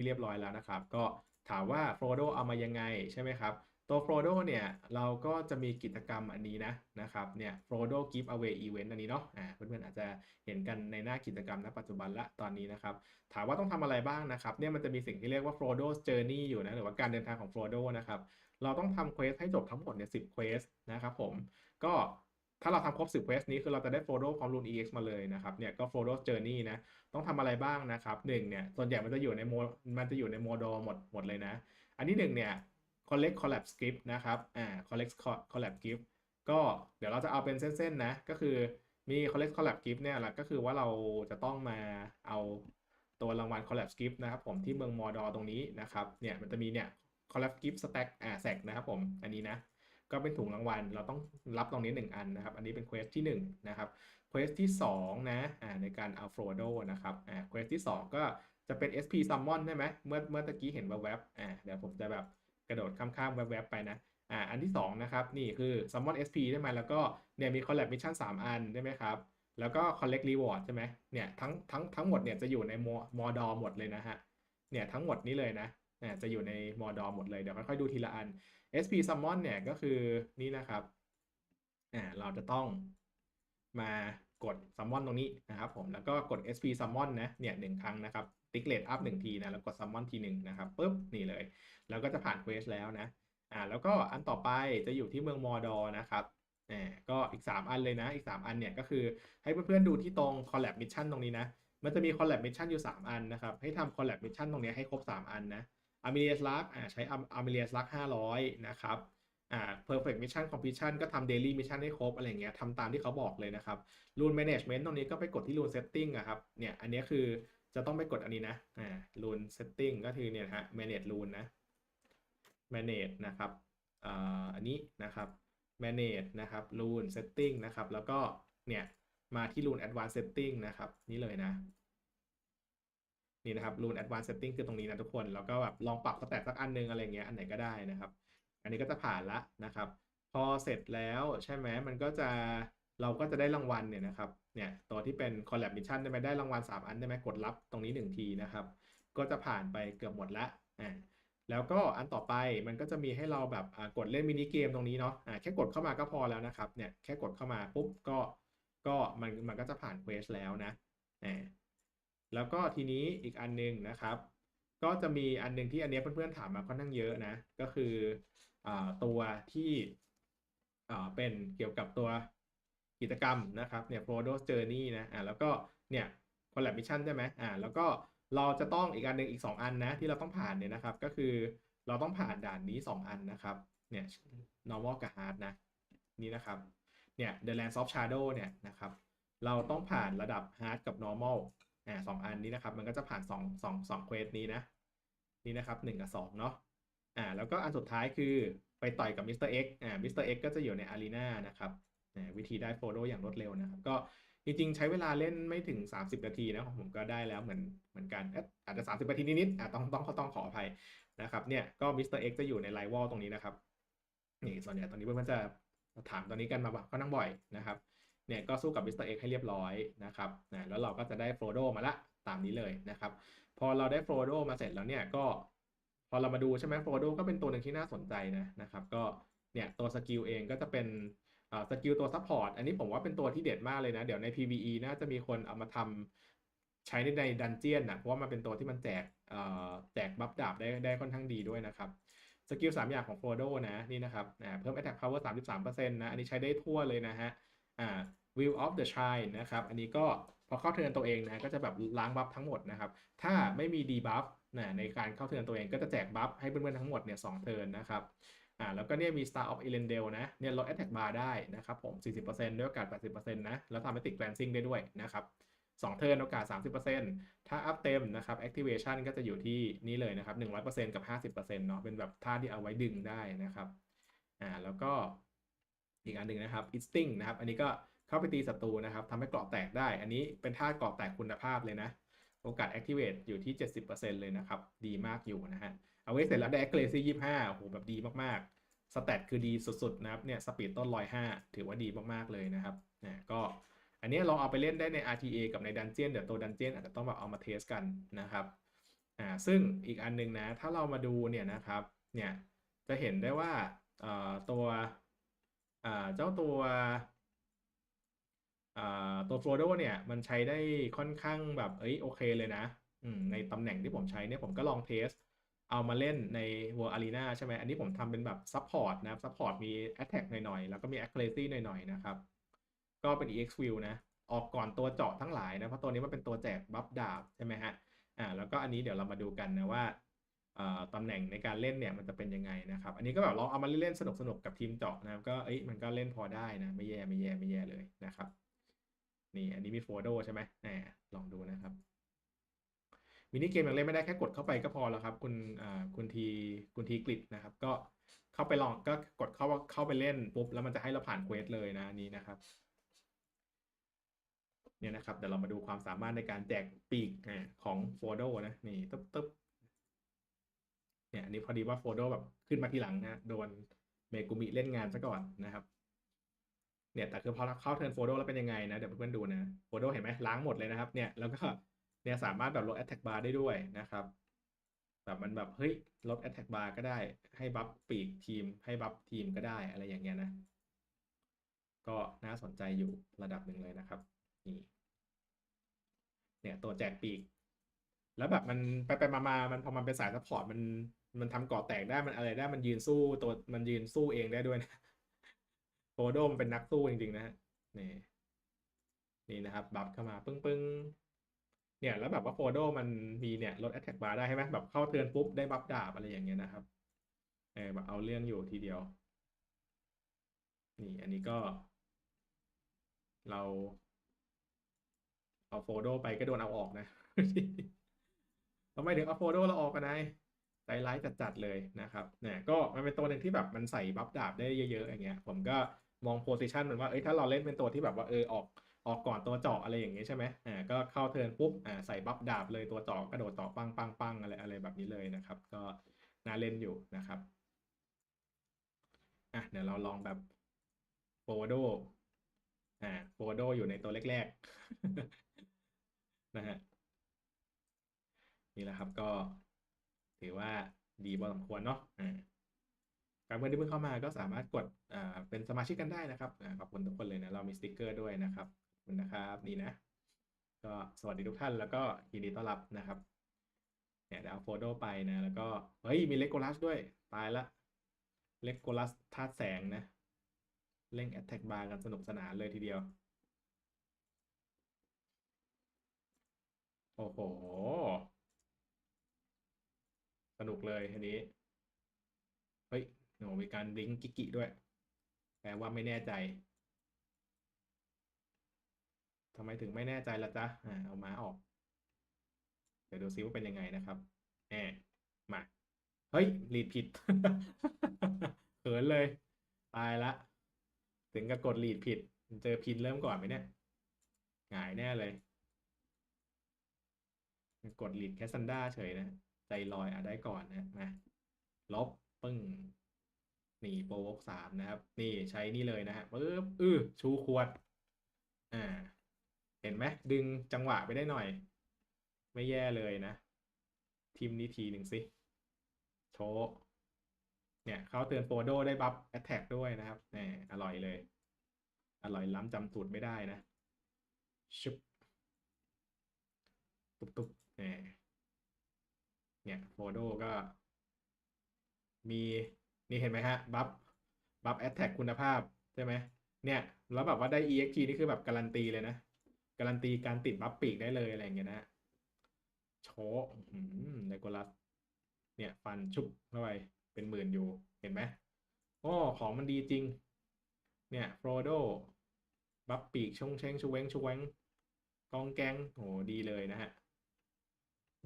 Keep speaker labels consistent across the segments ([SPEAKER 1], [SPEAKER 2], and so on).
[SPEAKER 1] ที่เรียบร้อยแล้วนะครับ ก็ถามว่าโฟโดเอามายังไงใช่ไหมครับ ตัวโฟโดเนี่ย เราก็จะมีกิจกรรมอันนี้นะนะครับเนี่ยโฟโด give away event อันนี้เนาะอ่าเพื่อนๆอาจจะเห็นกันในหน้ากิจกรรมณปัจจุบันละตอนนี้นะครับ ถามว่าต้องทำอะไรบ้างนะครับเนี่ยมันจะมีสิ่งที่เรียกว่า Frodo's Journey อยู่นะหรือว่าการเดินทางของ Frodo นะครับเราต้องทำเควสให้จบทั้งหมดเนี่ยสิบเควสนะครับผมก็ ถ้าเราทำครบ10เควสนี้คือเราจะได้ Frodo พร้อมรูน EX มาเลยนะครับเนี่ยก็ Frodo's Journey นะต้องทำอะไรบ้างนะครับหนึ่งเนี่ยส่วนใหญ่มันจะอยู่ในโมมันจะอยู่ในโมดหมดหมดเลยนะ อันที่หนึ่งเนี่ย collect collab script นะครับอ่า collect collab gift ก็เดี๋ยวเราจะเอาเป็นเส้นๆนะก็คือมี collect collab gift เนี่ยแหละก็คือว่าเราจะต้องมาเอาตัวรางวัล collab gift นะครับผมที่เมืองมอดอตรงนี้นะครับเนี่ยมันจะมีเนี่ย collab gift stack อ่า stack นะครับผมอันนี้นะ ก็เป็นถุงรางวัล เราต้องรับตรงนี้ 1 อันนะครับ อันนี้เป็นเควสที่1นะครับเควสที่2นะอ่าในการเอาโฟลโดนะครับอ่าเควสที่ 2 ก็จะเป็น SP Summon ใช่ไหมเมื่อเมื่อตะกี้เห็นแวบๆอ่าเดี๋ยวผมจะแบบกระโดดข้ามๆแวบๆไปนะอ่าอันที่ 2 นะครับ นี่คือ Summon SP ได้ไหมแล้วก็เนี่ยมี Collab Mission 3อันได้ไหมครับแล้วก็ Collect Reward ใช่ไหมเนี่ยทั้งทั้งทั้งหมดเนี่ยจะอยู่ในมอดอหมดเลยนะฮะเนี่ยทั้งหมดนี้เลยนะเนี่ยจะอยู่ในมอดอหมดเลยเดี๋ยวค่อยๆดูทีละอัน SP Summon เนี่ยก็คือนี่นะครับอ่าเราจะต้องมากด Summon ตรงนี้นะครับผมแล้วก็กด SP Summon นะเนี่ยหนึ่งครั้งนะครับติ๊กเลดอัพหนึ่งทีนะแล้วกด Summon ทีหนึ่งนะครับปุ๊บนี่เลย แล้วก็จะผ่านเควสแล้วนะอ่าแล้วก็อันต่อไปจะอยู่ที่เมืองมอดอนะครับอ่าก็อีก 3 อันเลยนะอีก 3 อันเนี่ยก็คือให้เพื่อนๆดูที่ตรง Collab Mission ตรงนี้นะมันจะมี Collab Mission อยู่ 3 อันนะครับให้ทำ Collab Mission ตรงนี้ให้ครบ 3 อันนะ อาร์มิเลียสลักอ่าใช้อาร์มิเลียสลักห้าร้อยนะครับอ่า perfect mission completion ก็ทำ daily mission ให้ครบอะไรเงี้ยทำตามที่เขาบอกเลยนะครับ rule management ตรงนี้ก็ไปกดที่ rule setting อะครับเนี่ยอันนี้คือจะต้องไปกดอันนี้นะอ่า rule setting ก็คือเนี่ยฮะ manage rule นะ manage นะครับอ่าอันนี้นะครับ manage นะครับ rule setting นะครับแล้วก็เนี่ยมาที่ rule advanced setting นะครับนี่เลยนะ นี่นะครับ Rune Advanced Setting คือตรงนี้นะทุกคน แล้วก็แบบลองปรับสแตทสักอันนึงอะไรเงี้ย อันไหนก็ได้นะครับ อันนี้ก็จะผ่านละนะครับ พอเสร็จแล้วใช่ไหมมันก็จะเราก็จะได้รางวัลเนี่ยนะครับ เนี่ยตัวที่เป็น Collab Mission ได้ไหมได้รางวัล 3 อันได้ไหมกดรับตรงนี้ 1 ทีนะครับ ก็จะผ่านไปเกือบหมดละอ่าแล้วก็อันต่อไปมันก็จะมีให้เราแบบกดเล่นมินิเกมตรงนี้เนาะอ่าแค่กดเข้ามาก็พอแล้วนะครับ เนี่ยแค่กดเข้ามาปุ๊บก็ก็มันมันก็จะผ่านเควสแล้วนะอ่า แล้วก็ทีนี้อีกอันนึงนะครับ ก็จะมีอันนึงที่อันนี้เพื่อนๆถามมาค่อนข้างเยอะนะ ก็คืออตัวที่เป็นเกี่ยวกับตัวกิจกรรมนะครับเนี่ย Frodo's Journey นะอ่าแล้วก็เนี่ย Collab Mission ใช่ไหมอ่าแล้วก็เราจะต้องอีกอันหนึ่งอีก 2 อันนะที่เราต้องผ่านเนี่ยนะครับ ก็คือเราต้องผ่านด่านนี้ 2 อันนะครับเนี่ย normal กับ hard นะนี่นะครับเนี่ย The Land of Shadow เนี่ยนะครับ เราต้องผ่านระดับ hard กับ normal อ่าสองอันนี้นะครับ มันก็จะผ่าน2 2 2เควสนี้นะ นี่นะครับ1กับ2เนาะอ่าแล้วก็อันสุดท้ายคือไปต่อยกับมิสเตอร์เอ็กอ่ามิสเตอร์เอ็กก็จะอยู่ในอารีนานะครับอ่าวิธีได้โฟโต้อย่างรวดเร็วนะครับ ก็จริงๆ ใช้เวลาเล่นไม่ถึง 30 นาทีนะของผมก็ได้แล้วเหมือนเหมือนกันอาจจะ 30 นาทีนิดๆอ่าต้องต้องต้องขออภัยนะครับเนี่ยก็มิสเตอร์เอ็กจะอยู่ในไลวอลตรงนี้นะครับนี่ส่วนใหญ่ตอนนี้เพื่อนๆจะถามตอนนี้กันมาก็นั่งบ่อยนะครับ เนี่ยก็สู้กับมิสเตอร์เอ็กให้เรียบร้อยนะครับนะแล้วเราก็จะได้โฟโดมาละตามนี้เลยนะครับ พอเราได้โฟโดมาเสร็จแล้วเนี่ยก็ พอเรามาดูใช่ไหมโฟโดก็เป็นตัวหนึ่งที่น่าสนใจนะนะครับ ก็เนี่ยตัวสกิลเองก็จะเป็นสกิลตัวซัพพอร์ตอันนี้ผมว่าเป็นตัวที่เด็ดมากเลยนะ เดี๋ยวใน PVE น่าจะมีคนเอามาทำใช้ในในดันเจียนนะเพราะว่ามันเป็นตัวที่มันแจกแจกบัฟดาบได้ได้ค่อนข้างดีด้วยนะครับสกิล3อย่างของโฟโดนะนี่นะครับเพิ่ม attack power 33%นะอันนี้ใช้ได้ทั่วเลยนะฮะ อ่า Will of the Shrine นะครับ อันนี้ก็พอเข้าเทิร์นตัวเองนะก็จะแบบล้างบัฟทั้งหมดนะครับ ถ้าไม่มีดีบัฟนะในการเข้าเทิร์นตัวเองก็จะแจกบัฟให้เพื่อนๆทั้งหมดเนี่ยสองเทิร์นนะครับอ่าแล้วก็เนี่ยมี Star of Elendel นะเนี่ยลด attack bar ได้นะครับผม 40%ด้วยโอกาส 80%นะแล้วทำให้ติด glancing ได้ด้วยนะครับ2เทิร์นโอกาส 30%ถ้าอัพเต็มนะครับ activation ก็จะอยู่ที่นี่เลยนะครับ 100%กับ 50%เนาะเป็นแบบท่าที่เอาไว้ดึงได้นะครับอ่าแล้วก็ อีกอันหนึ่งนะครับ instinct นะครับ อันนี้ก็เข้าไปตีศัตรูนะครับทำให้เกราะแตกได้ อันนี้เป็นท่าเกราะแตกคุณภาพเลยนะ โอกาส activate อยู่ที่ 70%เลยนะครับ ดีมากอยู่นะฮะ เอาไว้เสร็จแล้วได้ accuracy 25โอ้โหแบบดีมากๆสเตตคือดีสุดๆนะครับ เนี่ย สปีดต้น105ถือว่าดีมากๆเลยนะครับนะก็อันนี้ลองเอาไปเล่นได้ใน RTA กับในดันเจียนเดี๋ยวตัวดันเจียนอาจจะต้องแบบเอามาเทสกันนะครับอ่าซึ่งอีกอันหนึ่งนะ ถ้าเรามาดูเนี่ยนะครับ เนี่ย จะเห็นได้ว่าเอ่อตัว อ่าเจ้าตัวอ่าตัว Frodo เนี่ยมันใช้ได้ค่อนข้างแบบเอ้ยโอเคเลยนะอืมในตำแหน่งที่ผมใช้เนี่ยผมก็ลองเทส เอามาเล่นใน World Arena ใช่ไหมอันนี้ผมทำเป็นแบบ Support นะครับ Support มี Attack หน่อยๆ แล้วก็มี Accuracy หน่อยๆ นะครับ ก็เป็น EX View นะ ออกก่อนตัวเจาะทั้งหลายนะ เพราะตัวนี้มันเป็นตัวแจกบัฟดาบใช่ไหมฮะอ่าแล้วก็อันนี้เดี๋ยวเรามาดูกันนะว่า ตำแหน่งในการเล่นเนี่ยมันจะเป็นยังไงนะครับ อันนี้ก็แบบลองเอามาเล่นสนุกๆกับทีมเจาะนะครับก็เอ้ยมันก็เล่นพอได้นะไม่แย่ไม่แย่ไม่แย่เลยนะครับ นี่อันนี้มีโฟโดใช่ไหมแหมลองดูนะครับมินิเกมอยังเล่นไม่ได้แค่กดเข้าไปก็พอแล้วครับ คุณคุณทีคุณทีกริดนะครับ ก็เข้าไปลองก็กดเข้าเข้าไปเล่นปุ๊บแล้วมันจะให้เราผ่านเควสเลยนะนนี้นะครับเนี่ยนะครับเดี๋ยวเรามาดูความสามารถในการแจกปีกของโฟโดนะนี่ตึ๊บตึ๊บ เนี่ยอันนี้พอดีว่าโฟโดแบบขึ้นมาทีหลังนะโดนเมกุมิเล่นงานซะก่อนนะครับ เนี่ยแต่คือพอเข้าเทิร์นโฟโดแล้วเป็นยังไงนะเดี๋ยวเพื่อนๆดูนะโฟโดเห็นไหมล้างหมดเลยนะครับเนี่ยแล้วก็เนี่ยสามารถแบบลด attack bar ได้ด้วยนะครับแบบมันแบบเฮ้ยลด attack bar ก็ได้ให้บัฟปีกทีม ให้บัฟทีมก็ได้อะไรอย่างเงี้ยนะ ก็น่าสนใจอยู่ระดับหนึ่งเลยนะครับนี่เนี่ยตัวแจกปีก แล้วแบบมันไปไปมามามันพอมันเป็นสายซัพพอร์ตมัน มันทำเกาะแตกได้มันอะไรได้มันยืนสู้ตัวมันยืนสู้เองได้ด้วยนะโฟโดมนเป็นนักสู้จริงๆนะฮะนี่นี่นะครับ บัฟเข้ามาปึ้งปึ้งเนี่ยแล้วแบบว่าโฟโดมันมีเนี่ยลด attack bar ได้ใช่ไหมแบบเข้าเทิร์นปุ๊บได้บัฟดาบอะไรอย่างเงี้ยนะครับเออแบบเอาเรื่องอยู่ทีเดียว นี่อันนี้ก็ เรา เอาโฟโดไปก็โดนเอาออกนะทำไมถึงเอาโฟโดเราออกกันนาย ใจร้จัดๆเลยนะครับเนี่ยก็มันเป็นตัวหนึ่งที่แบบมันใส่บัฟดาบได้เยอะๆอย่างเงี้ยผมก็มองโพซิชันมันว่าเอ้ยถ้าเราเล่นเป็นตัวที่แบบว่าเออออกออกก่อนตัวเจาะอะไรอย่างเงี้ยใช่ไหมอ่าก็เข้าเทิร์นปุ๊บอ่าใส่บัฟดาบเลยตัวเจาะกระโดดเจาะปังปังปังอะไรอะไรแบบนี้เลยนะครับ ก็น่าเล่นอยู่นะครับอะเดี๋ยวเราลองแบบโฟโดอ่าโฟโดอยู่ในตัวแรกๆนะฮะนี่แหละครับก็ ถือว่าดีพอสมควรเนาะการเพื่อนที่เพิ่งเข้ามาก็สามารถกดเป็นสมาชิกกันได้นะครับอขอบคุณทุกคนเลยนะเรามีสติกเกอร์ด้วยนะครับขอบคุณนะครับนี่นะ ก็สวัสดีทุกท่านแล้วก็ยินดีต้อนรับนะครับเนี่ยเดี๋ยวเอาโฟโต้ไปนะ แล้วก็เฮ้ยมีเลโกลัสด้วยตายละเลโกลัสธาตุแสงนะเล่นแอตแทกบาร์กันสนุกสนานเลยทีเดียว โอ้โห สนุกเลยทีนี้ เฮ้ยโหมีการบลิงก์กิกิด้วย แปลว่าไม่แน่ใจทำไมถึงไม่แน่ใจละจ๊ะอ่าเอามาออก เดี๋ยวดูซิว่าเป็นยังไงนะครับแหมมา เฮ้ยลีดผิดเขินเลย ตายละ ถึงกับกดลีดผิด เจอพินเริ่มก่อนไหมเนี่ย หงายแน่เลย กดลีดแคสซันด้าเฉยนะ ใจลอยอะได้ก่อนนะมาลบปึ้งนี่โปรวกสามนะครับ นี่ใช้นี่เลยนะฮะปึ๊บอือชูขวด อ่า เห็นไหมดึงจังหวะไปได้หน่อย ไม่แย่เลยนะ ทีมนี้ทีหนึ่งสิ โชว์เนี่ยเขาเตือนโฟโดได้บัฟแอตแทกด้วยนะครับแหมอร่อยเลย อร่อยล้ำจำสูตรไม่ได้นะ ชุบ ตุ๊บตุ๊บแหม เนี่ยโฟโดก็มีนี่เห็นไหมฮะ บัฟบัฟแอตแทกคุณภาพ ใช่ไหมเนี่ย แล้วแบบว่าได้ EXP นี่คือแบบการันตีเลยนะ การันตีการติดบัฟปีกได้เลยอะไรอย่างเงี้ยนะโชว์ไดโกลัส เนี่ยฟันชุบเข้าไปเป็นหมื่นอยู่เห็นไหมโอ้ของมันดีจริง เนี่ยโฟโดบัฟปีกชงเชงชเวงชเวงกองแกงโหดีเลยนะฮะ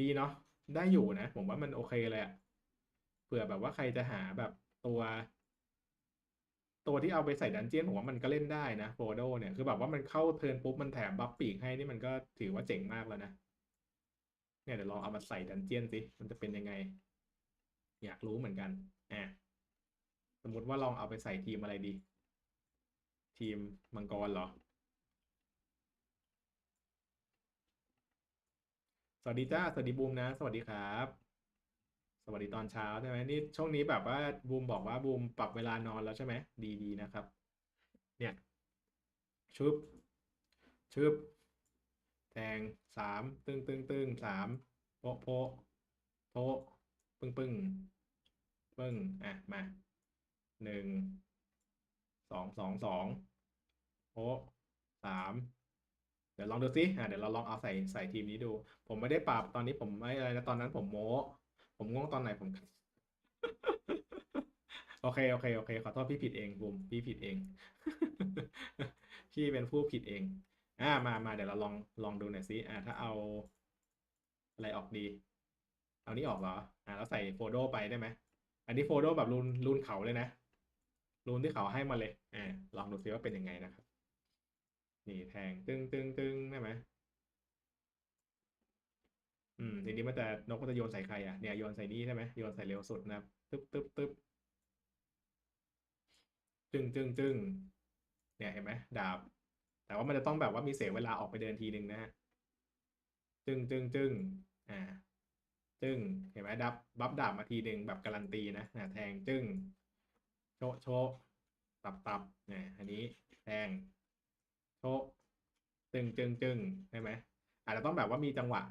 [SPEAKER 1] ดีเนาะ ได้อยู่นะ ผมว่ามันโอเคเลยอะเผื่อแบบว่าใครจะหาแบบตัว ตัวที่เอาไปใส่ดันเจียนผมว่ามันก็เล่นได้นะโฟโดเนี่ย คือแบบว่ามันเข้าเทิร์นปุ๊บมันแถมบัฟปีกให้นี่มันก็ถือว่าเจ๋งมากแล้วนะ เนี่ยเดี๋ยวลองเอามาใส่ดันเจียนสิ มันจะเป็นยังไง อยากรู้เหมือนกันอะสมมติว่าลองเอาไปใส่ทีมอะไรดี ทีมมังกรเหรอ สวัสดีจ้า สวัสดีบูมนะ สวัสดีครับ สวัสดีตอนเช้าใช่ไหมนี่ช่วงนี้แบบว่าบูมบอกว่าบูมปรับเวลานอนแล้วใช่ไหมดีดีนะครับ เนี่ยชึบชึบแทงสามตึงตึงตึงสามโปะโปะโปะปึ้งปึ้งปึ้งอะมาหนึ่งสองสองสองโปะสาม ดี๋ยวลองดูสิอะเดี๋ยวเราลองเอาใส่ใส่ทีมนี้ดู ผมไม่ได้ปรับตอนนี้ผมไม่อะไรนะตอนนั้นผมโม้ผมง่วงตอนไหนผม โอเคโอเคโอเค ขอโทษพี่ผิดเองบูมพี่ผิดเอง พี่เป็นผู้ผิดเอง อ่ามามาเดี๋ยวเราลองลองดูหน่อยสิอ่าถ้าเอาอะไรออกดี เอานี้ออกเหรอ อ่าแล้วใส่โฟโต้ไปได้ไหมอันนี้โฟโต้แบบรูนรูนเขาเลยนะรูนที่เขาให้มาเลยอ่าลองดูซิว่าเป็นยังไงนะครับ นี่แทงตึงตึงตึงได้ไหมอืมทีนี้มันจะนกมันจะโยนใส่ใครอะเนี่ยโยนใส่นี่ใช่ไหมโยนใส่เร็วสุดนะครับตึ๊บตึ๊บตึ๊บจึงจึงจึงเนี่ยเห็นไหมดาบ แต่ว่ามันจะต้องแบบว่ามีเสียเวลาออกไปเดินทีหนึ่งนะฮะจึงจึงจึงอ่า จึงเห็นไหมดับบัฟดาบมาทีหนึ่งแบบการันตีนะนะแทงจึงโชโชตับตับเนี่ยอันนี้แทง โชะจึงจึงจึงใช่ไหมอาจจะต้องแบบว่ามีจังหวะ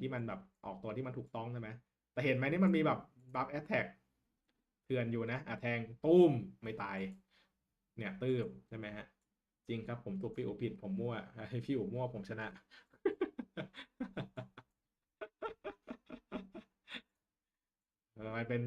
[SPEAKER 1] ที่มันแบบออกตัวที่มันถูกต้องใช่ไหมแต่เห็นไหมนี่มันมีแบบบัฟแอตแทกเถื่อนอยู่นะอะแทงตุ้มไม่ตาย เนี่ยตื้มใช่ไหมฮะจริงครับผมถูกพี่อูผิดผมมั่วให้พี่อูมั่วผมชนะออมันเป็น